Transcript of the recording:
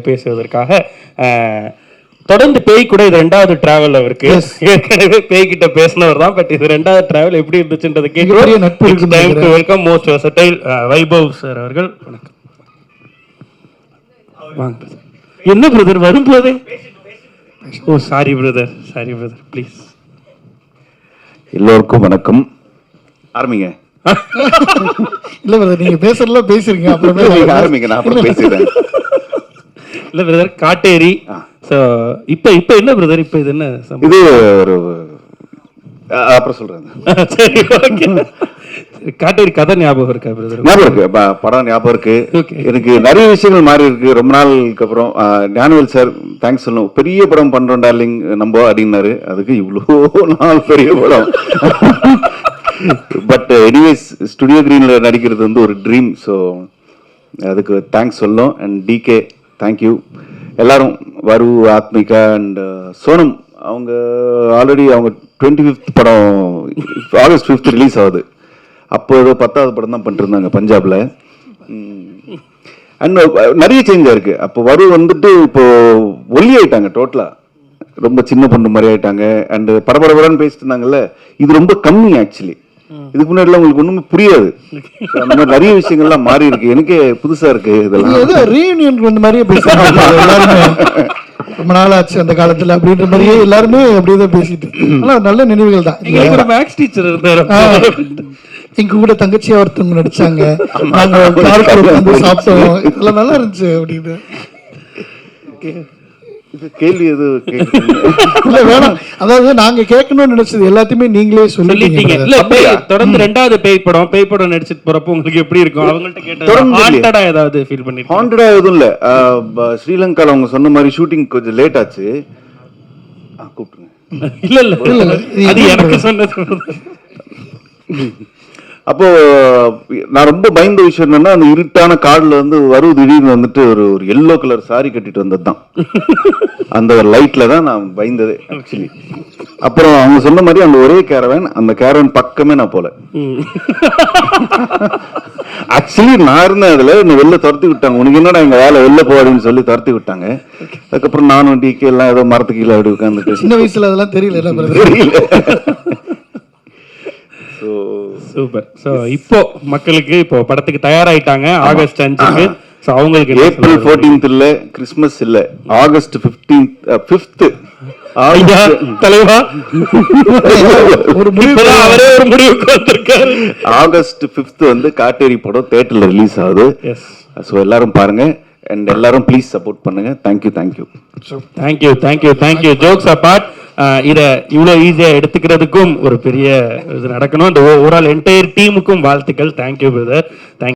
பேசுவதற்காக தொடர்ந்து பேய் கூட இது ரெண்டாவது டிராவல் அவருக்கு ஏற்கனவே பேய் கிட்ட பேசினவர் தான் பட் இது ரெண்டாவது டிராவல் எப்படி இருந்துச்சுன்றதை நினைக்கிறேன். Welcome most versatile Vaibhav sir அவர்கள். வணக்கம். வாங்க brother. என்ன பிரதர் வரும்போதே? ஓ sorry brother sorry brother please எல்லோருக்கும் வணக்கம். ஆரம்பிங்க. இல்ல பிரதர் நீங்க பேசுறதுலாம் பேசுறீங்க அப்புறமே ஆரம்பிங்க நான் அப்புறம் பேசுறேன் இல்ல பிரதர் காட்டேரி. ஸோ இப்போ இப்போ என்ன பிரதர் இப்போ இது என்ன? இது ஒரு அப்புறம் சொல்றேன். சரி ஓகே காட்டேரி கதை ஞாபகம் இருக்கா பிரதர் ஞாபகம் இருக்கு. படம் ஞாபகம் இருக்கு. எனக்கு நிறைய விஷயங்கள் மாறி இருக்கு. ரொம்ப நாளுக்கு அப்புறம் ஞானவேல் சார் தேங்க்ஸ் சொல்லணும். பெரிய படம் பண்றோம் டார்லிங். நம்ம அப்படின்னாரு. அதுக்கு இவ்வளோ நாள் பெரிய படம். பட் எனிவேஸ் ஸ்டுடியோ கிரீன்ல நடிக்கிறது வந்து ஒரு ட்ரீம் ஸோ அதுக்கு தேங்க்ஸ் சொல்லணும். அண்ட் டிகே தேங்க்யூ எல்லாரும் வரு ஆத்மிகா அண்ட் uh, சோனம் அவங்க ஆல்ரெடி அவங்க டுவெண்ட்டி ஃபிஃப்த் படம் ஆகஸ்ட் ஃபிஃப்த் ரிலீஸ் ஆகுது. அப்போ ஏதோ பத்தாவது படம் தான் பண்ணிருந்தாங்க பஞ்சாபில். அண்ட் uh, நிறைய சேஞ்ச் இருக்கு அப்போ வரு வந்துட்டு இப்போ ஒல்லி ஆயிட்டாங்க டோட்டலாக ரொம்ப சின்ன பொண்ணு மாதிரி ஆயிட்டாங்க. அண்டு பரபரபரன்னு பேசிட்டு இருந்தாங்கல்ல. இது ரொம்ப கம்மி ஆக்சுவலி இதுக்கு முன்னாடிலாம் உங்களுக்கு ஒண்ணுமே புரியாது. அந்த மாதிரி நிறைய விஷயங்கள்லாம் மாறி இருக்கு. எனக்கே புதுசா இருக்கு இதெல்லாம். ஏதோ ரீயூனியன் வந்த மாதிரியே பேசுறாங்க எல்லாருமே ரொம்ப நாள் ஆச்சு அந்த காலத்துல அப்படின்ற மாதிரியே எல்லாருமே அப்படியே தான் பேசிட்டு ஆனா நல்ல நினைவுகள் தான். மேக்ஸ் டீச்சர் இருந்தார். எங்க கூட தங்கச்சியா ஒருத்தவங்க நடிச்சாங்க. நாங்க சாப்பிட்டோம். இதெல்லாம் நல்லா இருந்துச்சு அப்படின்னு கேள்வி எது கேக்குறீங்க? இல்ல வேணாம். அதாவது நாங்க கேட்கணும்னு நினைச்சது எல்லாத்தையுமே நீங்களே சொல்லிட்டீங்க சொல்லிட்டீங்க. இல்ல தொடர்ந்து ரெண்டாவது பேய் படம் பேய் படம் நடிச்சிட்டு போறப்போ உங்களுக்கு எப்படி இருக்கும்? அவங்கள்ட்ட. ஹாண்டடா ஏதாவது ஃபீல் பண்ணிருக்கீங்க ஹாண்டடா எதுவும் இல்ல. ஸ்ரீலங்கால அவங்க சொன்ன மாதிரி ஷூட்டிங் கொஞ்சம் லேட் ஆச்சு. ஆ, கூப்பிட்டுருங்க. இல்ல இல்ல. இல்ல, இல்ல. இது அது எனக்கு சொன்னது. அப்போ நான் ரொம்ப பயந்த விஷயம் என்னன்னா அந்த இருட்டான காடுல வந்து வரும் திடீர்னு வந்துட்டு ஒரு ஒரு எல்லோ கலர் சாரி கட்டிட்டு வந்தது தான் அந்த லைட்ல தான் நான் பயந்ததே ஆக்சுவலி அப்புறம் அவங்க சொன்ன மாதிரி அந்த ஒரே கேரவன் அந்த கேரவன் பக்கமே நான் போல. ஆக்சுவலி நான் இருந்தேன் அதுல என்னை வெளில துரத்தி விட்டாங்க. உனக்கு என்னடா எங்க வேலை வெளில போவாதுன்னு சொல்லி துரத்தி விட்டாங்க. அதுக்கப்புறம் நானும் டிகே எல்லாம் ஏதோ மரத்து கீழே அப்படி உட்காந்துட்டு சின்ன வயசுல அதெல்லாம் தெரியல தெரியல. சூப்பர் சோ இப்போ மக்களுக்கு இப்போ படத்துக்கு தயாராயிட்டாங்க ஆகஸ்ட் அஞ்சுக்கு. சோ அவங்களுக்கு ஏப்ரல்? ஃபோர்டீன்த் இல்ல. கிறிஸ்மஸ் இல்ல ஆகஸ்ட் தலைவா. ஒரு அவரே ஒரு முடிவுக்கு வந்திருக்காரு. ஆகஸ்ட் பிப்த் வந்து காட்டேரி படம் தேட்டர்ல ரிலீஸ் ஆகுது. ஸோ எல்லாரும் பாருங்க. அண்ட் எல்லாரும் ப்ளீஸ் சப்போர்ட் பண்ணுங்க. Thank you thank you thank you thank you thank you jokes apart இதை இவ்வளவு ஈஸியா எடுத்துக்கிறதுக்கும் ஒரு பெரிய இது நடக்கணும். இந்த ஓவரால் என்டையர் டீமுக்கும் வாழ்த்துக்கள். Thank you brother thank